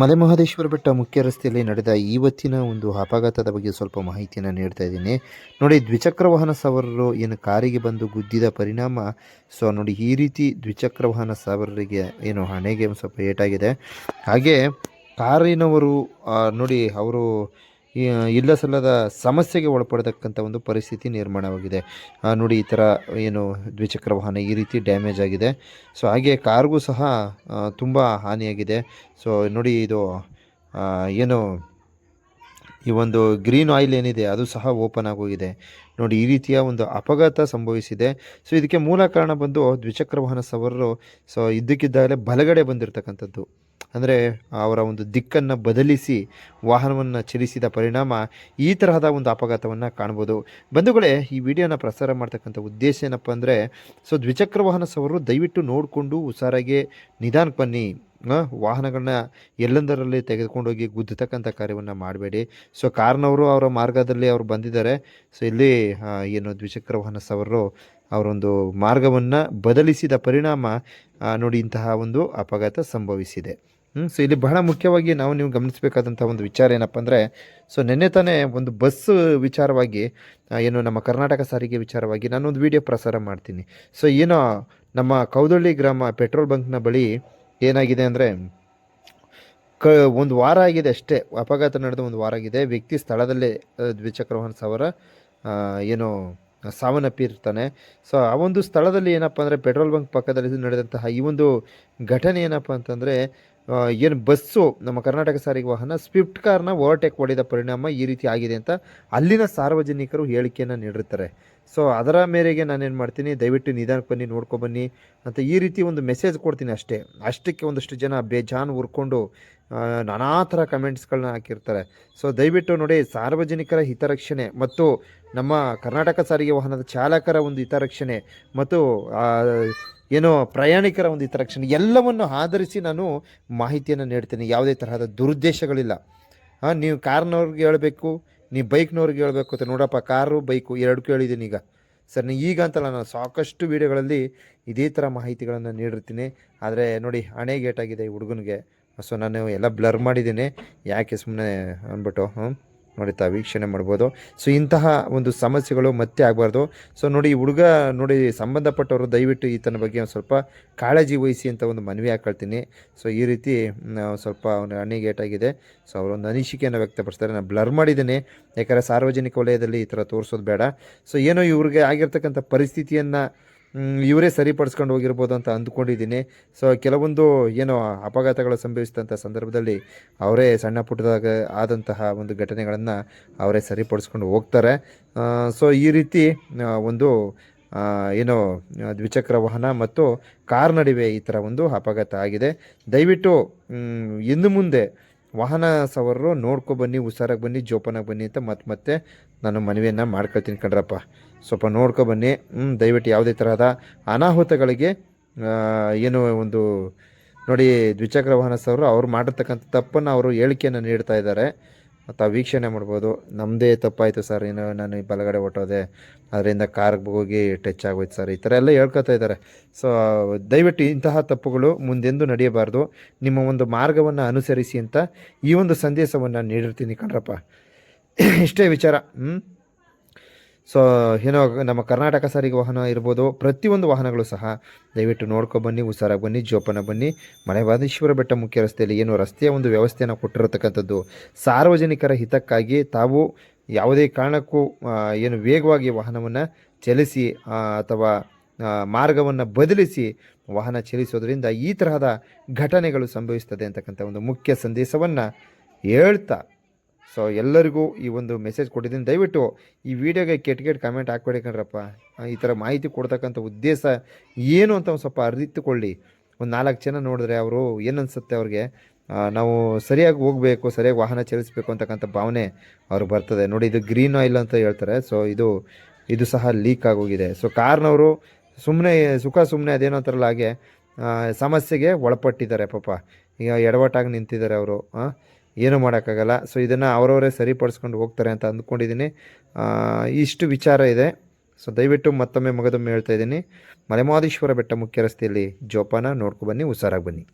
ಮಲೆಮಹದೇಶ್ವರ ಬೆಟ್ಟ ಮುಖ್ಯ ರಸ್ತೆಯಲ್ಲಿ ನಡೆದ ಇವತ್ತಿನ ಒಂದು ಅಪಘಾತದ ಬಗ್ಗೆ ಸ್ವಲ್ಪ ಮಾಹಿತಿಯನ್ನು ನೀಡ್ತಾ ಇದ್ದೀನಿ. ನೋಡಿ, ದ್ವಿಚಕ್ರ ವಾಹನ ಸವಾರರು ಏನು ಕಾರಿಗೆ ಬಂದು ಗುದ್ದಿದ ಪರಿಣಾಮ, ಸೊ ನೋಡಿ, ಈ ರೀತಿ ದ್ವಿಚಕ್ರ ವಾಹನ ಸವಾರರಿಗೆ ಏನು ಹಣೆಗೆ ಸ್ವಲ್ಪ ಏಟಾಗಿದೆ. ಹಾಗೆ ಕಾರಿನವರು ನೋಡಿ, ಅವರು ಇಲ್ಲ ಸಲ್ಲದ ಸಮಸ್ಯೆಗೆ ಒಳಪಡತಕ್ಕಂಥ ಒಂದು ಪರಿಸ್ಥಿತಿ ನಿರ್ಮಾಣವಾಗಿದೆ. ನೋಡಿ, ಈ ಥರ ಏನು ದ್ವಿಚಕ್ರ ವಾಹನ ಈ ರೀತಿ ಡ್ಯಾಮೇಜ್ ಆಗಿದೆ. ಸೊ, ಹಾಗೆ ಕಾರ್ಗೂ ಸಹ ತುಂಬ ಹಾನಿಯಾಗಿದೆ. ಸೊ, ನೋಡಿ, ಇದು ಏನು, ಈ ಒಂದು ಗ್ರೀನ್ ಆಯಿಲ್ ಏನಿದೆ, ಅದು ಸಹ ಓಪನ್ ಆಗೋಗಿದೆ. ನೋಡಿ, ಈ ರೀತಿಯ ಒಂದು ಅಪಘಾತ ಸಂಭವಿಸಿದೆ. ಸೊ, ಇದಕ್ಕೆ ಮೂಲ ಕಾರಣ ಬಂದು ದ್ವಿಚಕ್ರ ವಾಹನ ಸವಾರರು, ಸೊ, ಇದ್ದಕ್ಕಿದ್ದಾಗಲೇ ಬಲಗಡೆ ಬಂದಿರತಕ್ಕಂಥದ್ದು. ಅಂದರೆ ಅವರ ಒಂದು ದಿಕ್ಕನ್ನು ಬದಲಿಸಿ ವಾಹನವನ್ನು ಚಲಿಸಿದ ಪರಿಣಾಮ ಈ ತರಹದ ಒಂದು ಅಪಘಾತವನ್ನು ಕಾಣ್ಬೋದು. ಬಂಧುಗಳೇ, ಈ ವಿಡಿಯೋನ ಪ್ರಸಾರ ಮಾಡ್ತಕ್ಕಂಥ ಉದ್ದೇಶ ಏನಪ್ಪ ಅಂದರೆ, ಸೊ ದ್ವಿಚಕ್ರ ವಾಹನ ಸವರು ದಯವಿಟ್ಟು ನೋಡಿಕೊಂಡು ಹುಷಾರಾಗಿ ನಿಧಾನಕ್ಕೆ ಬನ್ನಿ. ವಾಹನಗಳನ್ನ ಎಲ್ಲೆಂದರಲ್ಲಿ ತೆಗೆದುಕೊಂಡೋಗಿ ಗುದ್ದತಕ್ಕಂಥ ಕಾರ್ಯವನ್ನು ಮಾಡಬೇಡಿ. ಸೊ ಕಾರ್ನವರು ಅವರ ಮಾರ್ಗದಲ್ಲಿ ಅವರು ಬಂದಿದ್ದಾರೆ. ಸೊ ಇಲ್ಲಿ ಏನು ದ್ವಿಚಕ್ರ ವಾಹನ ಸವರು ಅವರೊಂದು ಮಾರ್ಗವನ್ನು ಬದಲಿಸಿದ ಪರಿಣಾಮ ನೋಡಿ ಇಂತಹ ಒಂದು ಅಪಘಾತ ಸಂಭವಿಸಿದೆ. ಸೊ ಇಲ್ಲಿ ಬಹಳ ಮುಖ್ಯವಾಗಿ ನಾವು ನೀವು ಗಮನಿಸಬೇಕಾದಂಥ ಒಂದು ವಿಚಾರ ಏನಪ್ಪ ಅಂದರೆ ಸೊ ನಿನ್ನೆ ತಾನೇ ಒಂದು ಬಸ್ ವಿಚಾರವಾಗಿ ಏನು ನಮ್ಮ ಕರ್ನಾಟಕ ಸಾರಿಗೆ ವಿಚಾರವಾಗಿ ನಾನೊಂದು ವಿಡಿಯೋ ಪ್ರಸಾರ ಮಾಡ್ತೀನಿ. ಸೊ ಏನೋ ನಮ್ಮ ಕೌದಳ್ಳಿ ಗ್ರಾಮ ಪೆಟ್ರೋಲ್ ಬಂಕ್ನ ಬಳಿ ಏನಾಗಿದೆ ಅಂದರೆ, ಕ, ಒಂದು ವಾರ ಆಗಿದೆ ಅಷ್ಟೇ, ಅಪಘಾತ ನಡೆದ ಒಂದು ವಾರ ಆಗಿದೆ. ವ್ಯಕ್ತಿ ಸ್ಥಳದಲ್ಲೇ ದ್ವಿಚಕ್ರ ವಾಹನ ಸವಾರ ಏನು ಸಾವನ್ನಪ್ಪಿರ್ತಾನೆ ಸೊ ಆ ಒಂದು ಸ್ಥಳದಲ್ಲಿ ಏನಪ್ಪ ಅಂದರೆ ಪೆಟ್ರೋಲ್ ಬಂಕ್ ಪಕ್ಕದಲ್ಲಿ ನಡೆದಂತಹ ಈ ಒಂದು ಘಟನೆ ಏನಪ್ಪ ಅಂತಂದರೆ ಏನು ಬಸ್ಸು ನಮ್ಮ ಕರ್ನಾಟಕ ಸಾರಿಗೆ ವಾಹನ ಸ್ವಿಫ್ಟ್ ಕಾರ್ನ ಓವರ್ಟೇಕ್ ಹೊಡೆದ ಪರಿಣಾಮ ಈ ರೀತಿ ಆಗಿದೆ ಅಂತ ಅಲ್ಲಿನ ಸಾರ್ವಜನಿಕರು ಹೇಳಿಕೆಯನ್ನು ನೀಡಿರ್ತಾರೆ. ಸೊ ಅದರ ಮೇರೆಗೆ ನಾನೇನು ಮಾಡ್ತೀನಿ, ದಯವಿಟ್ಟು ನಿಧಾನಕ್ಕೆ ಬನ್ನಿ ನೋಡ್ಕೊಬನ್ನಿ ಅಂತ ಈ ರೀತಿ ಒಂದು ಮೆಸೇಜ್ ಕೊಡ್ತೀನಿ ಅಷ್ಟೇ. ಅಷ್ಟಕ್ಕೆ ಒಂದಷ್ಟು ಜನ ಬೇಜಾನ್ ಉರ್ಕೊಂಡು ನಾನಾ ಥರ ಕಮೆಂಟ್ಸ್ಗಳನ್ನ ಹಾಕಿರ್ತಾರೆ. ಸೊ ದಯವಿಟ್ಟು ನೋಡಿ, ಸಾರ್ವಜನಿಕರ ಹಿತರಕ್ಷಣೆ ಮತ್ತು ನಮ್ಮ ಕರ್ನಾಟಕ ಸಾರಿಗೆ ವಾಹನದ ಚಾಲಕರ ಒಂದು ಹಿತರಕ್ಷಣೆ ಮತ್ತು ಏನು ಪ್ರಯಾಣಿಕರ ಒಂದು ಹಿತರಕ್ಷಣೆ ಎಲ್ಲವನ್ನು ಆಧರಿಸಿ ನಾನು ಮಾಹಿತಿಯನ್ನು ನೀಡ್ತೀನಿ. ಯಾವುದೇ ತರಹದ ದುರುದ್ದೇಶಗಳಿಲ್ಲ. ಹಾಂ, ನೀವು ಕಾರ್ನವ್ರಿಗೆ ಹೇಳಬೇಕು, ನೀವು ಬೈಕ್ನವ್ರಿಗೆ ಹೇಳಬೇಕು ಅಂತ ನೋಡಪ್ಪ, ಕಾರು, ಬೈಕು ಎರಡು ಕೇಳಿದ್ದೀನಿ ಈಗ. ಸರ್ ನೀ ಈಗ ಅಂತಲ್ಲ, ನಾನು ಸಾಕಷ್ಟು ವೀಡಿಯೋಗಳಲ್ಲಿ ಇದೇ ಥರ ಮಾಹಿತಿಗಳನ್ನು ನೀಡಿರ್ತೀನಿ. ಆದರೆ ನೋಡಿ, ಹಣೆ ಗೇಟಾಗಿದೆ ಈ ಹುಡುಗನಿಗೆ. ಸೊ ನಾನು ಎಲ್ಲ ಬ್ಲರ್ ಮಾಡಿದ್ದೀನಿ. ಯಾಕೆ ಸುಮ್ಮನೆ ಅಂದ್ಬಿಟ್ಟು ಹ್ಞೂ ನೋಡಿ ವೀಕ್ಷಣೆ ಮಾಡ್ಬೋದು. ಸೊ ಇಂತಹ ಒಂದು ಸಮಸ್ಯೆಗಳು ಮತ್ತೆ ಆಗಬಾರ್ದು. ಸೊ ನೋಡಿ ಹುಡುಗ ನೋಡಿ ಸಂಬಂಧಪಟ್ಟವರು ದಯವಿಟ್ಟು ಈತನ ಬಗ್ಗೆ ಒಂದು ಸ್ವಲ್ಪ ಕಾಳಜಿ ವಹಿಸಿ ಅಂತ ಒಂದು ಮನವಿ ಹಾಕೊಳ್ತೀನಿ. ಸೊ ಈ ರೀತಿ ಸ್ವಲ್ಪ ಅವನ ಅಣಿಗೇಟಾಗಿದೆ ಸೊ ಅವರೊಂದು ಅನಿಸಿಕೆಯನ್ನು ವ್ಯಕ್ತಪಡಿಸ್ತಾರೆ. ನಾನು ಬ್ಲರ್ ಮಾಡಿದ್ದೀನಿ. ಯಾಕಂದರೆ ಸಾರ್ವಜನಿಕ ವಲಯದಲ್ಲಿ ಈ ಥರ ತೋರಿಸೋದು ಬೇಡ. ಸೊ ಏನೋ ಇವ್ರಿಗೆ ಆಗಿರ್ತಕ್ಕಂಥ ಪರಿಸ್ಥಿತಿಯನ್ನು ಇವರೇ ಸರಿಪಡಿಸ್ಕೊಂಡು ಹೋಗಿರ್ಬೋದು ಅಂತ ಅಂದ್ಕೊಂಡಿದ್ದೀನಿ. ಸೊ ಕೆಲವೊಂದು ಏನೋ ಅಪಘಾತಗಳು ಸಂಭವಿಸಿದಂಥ ಸಂದರ್ಭದಲ್ಲಿ ಅವರೇ ಸಣ್ಣ ಪುಟ್ಟದಾಗ ಆದಂತಹ ಒಂದು ಘಟನೆಗಳನ್ನು ಅವರೇ ಸರಿಪಡಿಸ್ಕೊಂಡು ಹೋಗ್ತಾರೆ. ಸೊ ಈ ರೀತಿ ಒಂದು ಏನು ದ್ವಿಚಕ್ರ ವಾಹನ ಮತ್ತು ಕಾರ್ ನಡುವೆ ಈ ಥರ ಒಂದು ಅಪಘಾತ ಆಗಿದೆ. ದಯವಿಟ್ಟು ಇನ್ನು ಮುಂದೆ ವಾಹನ ಸವಾರರು ನೋಡ್ಕೊ ಬನ್ನಿ, ಹುಷಾರಾಗಿ ಬನ್ನಿ, ಜೋಪಾನಾಗಿ ಬನ್ನಿ ಅಂತ ಮತ್ತೆ ಮತ್ತೆ ನಾನು ಮನವಿಯನ್ನು ಮಾಡ್ಕೊಳ್ತೀನಿ ಕಣ್ರಪ್ಪ. ಸ್ವಲ್ಪ ನೋಡ್ಕೊ ಬನ್ನಿ. ಹ್ಞೂ ದಯವಿಟ್ಟು ಯಾವುದೇ ತರಹದ ಅನಾಹುತಗಳಿಗೆ ಏನು ಒಂದು ನೋಡಿ ದ್ವಿಚಕ್ರ ವಾಹನ ಸವರು ಅವ್ರು ಮಾಡಿರ್ತಕ್ಕಂಥ ತಪ್ಪನ್ನು ಅವರು ಹೇಳಿಕೆಯನ್ನು ನೀಡ್ತಾ ಇದ್ದಾರೆ. ತಾವು ವೀಕ್ಷಣೆ ಮಾಡ್ಬೋದು. ನಮ್ಮದೇ ತಪ್ಪಾಯಿತು ಸರ್. ಏನು ನಾನು ಈ ಬಲಗಡೆ ಹೊಟ್ಟೋದೆ ಅದರಿಂದ ಕಾರ್ಗೆ ಹೋಗಿ ಟಚ್ ಆಗೋಯ್ತು ಸರ್. ಈ ಥರ ಎಲ್ಲ ಹೇಳ್ಕೊತಾ ಇದ್ದಾರೆ. ಸೊ ದಯವಿಟ್ಟು ಇಂತಹ ತಪ್ಪುಗಳು ಮುಂದೆಂದೂ ನಡೆಯಬಾರ್ದು. ನಿಮ್ಮ ಒಂದು ಮಾರ್ಗವನ್ನು ಅನುಸರಿಸಿ ಅಂತ ಈ ಒಂದು ಸಂದೇಶವನ್ನು ನೀಡಿರ್ತೀನಿ ಕಣ್ರಪ್ಪ. ಇಷ್ಟೇ ವಿಚಾರ. ಹ್ಞೂ ಸೊ ಏನೋ ನಮ್ಮ ಕರ್ನಾಟಕ ಸಾರಿಗೆ ವಾಹನ ಇರ್ಬೋದು, ಪ್ರತಿಯೊಂದು ವಾಹನಗಳು ಸಹ ದಯವಿಟ್ಟು ನೋಡ್ಕೊ ಬನ್ನಿ, ಹುಷಾರಾಗಿ ಬನ್ನಿ, ಜೋಪಾನ ಬನ್ನಿ. ಮಳೆಬಾದೇಶ್ವರ ಬೆಟ್ಟ ಮುಖ್ಯ ರಸ್ತೆಯಲ್ಲಿ ಏನು ರಸ್ತೆಯ ಒಂದು ವ್ಯವಸ್ಥೆಯನ್ನು ಕೊಟ್ಟಿರತಕ್ಕಂಥದ್ದು. ಸಾರ್ವಜನಿಕರ ಹಿತಕ್ಕಾಗಿ ತಾವು ಯಾವುದೇ ಕಾರಣಕ್ಕೂ ಏನು ವೇಗವಾಗಿ ವಾಹನವನ್ನು ಚಲಿಸಿ ಅಥವಾ ಮಾರ್ಗವನ್ನು ಬದಲಿಸಿ ವಾಹನ ಚಲಿಸೋದ್ರಿಂದ ಈ ತರಹದ ಘಟನೆಗಳು ಸಂಭವಿಸ್ತದೆ ಅಂತಕ್ಕಂಥ ಒಂದು ಮುಖ್ಯ ಸಂದೇಶವನ್ನು ಹೇಳ್ತಾ ಸೊ ಎಲ್ಲರಿಗೂ ಈ ಒಂದು ಮೆಸೇಜ್ ಕೊಟ್ಟಿದ್ದೀನಿ. ದಯವಿಟ್ಟು ಈ ವಿಡಿಯೋಗೆ ಕೆಟ್ಟ ಕೆಟ್ಟ ಕಮೆಂಟ್ ಹಾಕ್ಬೇಡಿ ಕಣ್ರಪ್ಪ. ಈ ಥರ ಮಾಹಿತಿ ಕೊಡ್ತಕ್ಕಂಥ ಉದ್ದೇಶ ಏನು ಅಂತ ಒಂದು ಸ್ವಲ್ಪ ಅರಿತುಕೊಳ್ಳಿ ಒಂದು ನಾಲ್ಕು ಜನ ನೋಡಿದ್ರೆ ಅವರು ಏನು ಅನಿಸುತ್ತೆ ಅವ್ರಿಗೆ? ನಾವು ಸರಿಯಾಗಿ ಹೋಗಬೇಕು, ಸರಿಯಾಗಿ ವಾಹನ ಚಲಿಸಬೇಕು ಅಂತಕ್ಕಂಥ ಭಾವನೆ ಅವ್ರಿಗೆ ಬರ್ತದೆ. ನೋಡಿ, ಇದು ಗ್ರೀನ್ ಆಯಿಲ್ ಅಂತ ಹೇಳ್ತಾರೆ. ಸೊ ಇದು ಇದು ಸಹ ಲೀಕ್ ಆಗೋಗಿದೆ. ಸೊ ಕಾರ್ನವರು ಸುಮ್ಮನೆ ಸುಖ ಸುಮ್ಮನೆ ಅದೇನೋ ಅಂತಾರಲ್ಲ ಹಾಗೆ ಸಮಸ್ಯೆಗೆ ಒಳಪಟ್ಟಿದ್ದಾರೆ ಪಾಪ. ಈಗ ಎಡವಟ್ಟಾಗಿ ನಿಂತಿದ್ದಾರೆ ಅವರು. ಏನೂ ಮಾಡೋಕ್ಕಾಗಲ್ಲ. ಸೊ ಇದನ್ನು ಅವರವರೇ ಸರಿಪಡಿಸ್ಕೊಂಡು ಹೋಗ್ತಾರೆ ಅಂತ ಅಂದ್ಕೊಂಡಿದ್ದೀನಿ. ಇಷ್ಟು ವಿಚಾರ ಇದೆ. ಸೊ ದಯವಿಟ್ಟು ಮತ್ತೊಮ್ಮೆ ಮಗದೊಮ್ಮೆ ಹೇಳ್ತಾ ಇದ್ದೀನಿ. ಮಲೆಮಾದೇಶ್ವರ ಬೆಟ್ಟ ಮುಖ್ಯ ರಸ್ತೆಯಲ್ಲಿ ಜೋಪಾನ ನೋಡ್ಕೊ ಬನ್ನಿ, ಹುಷಾರಾಗಿ ಬನ್ನಿ.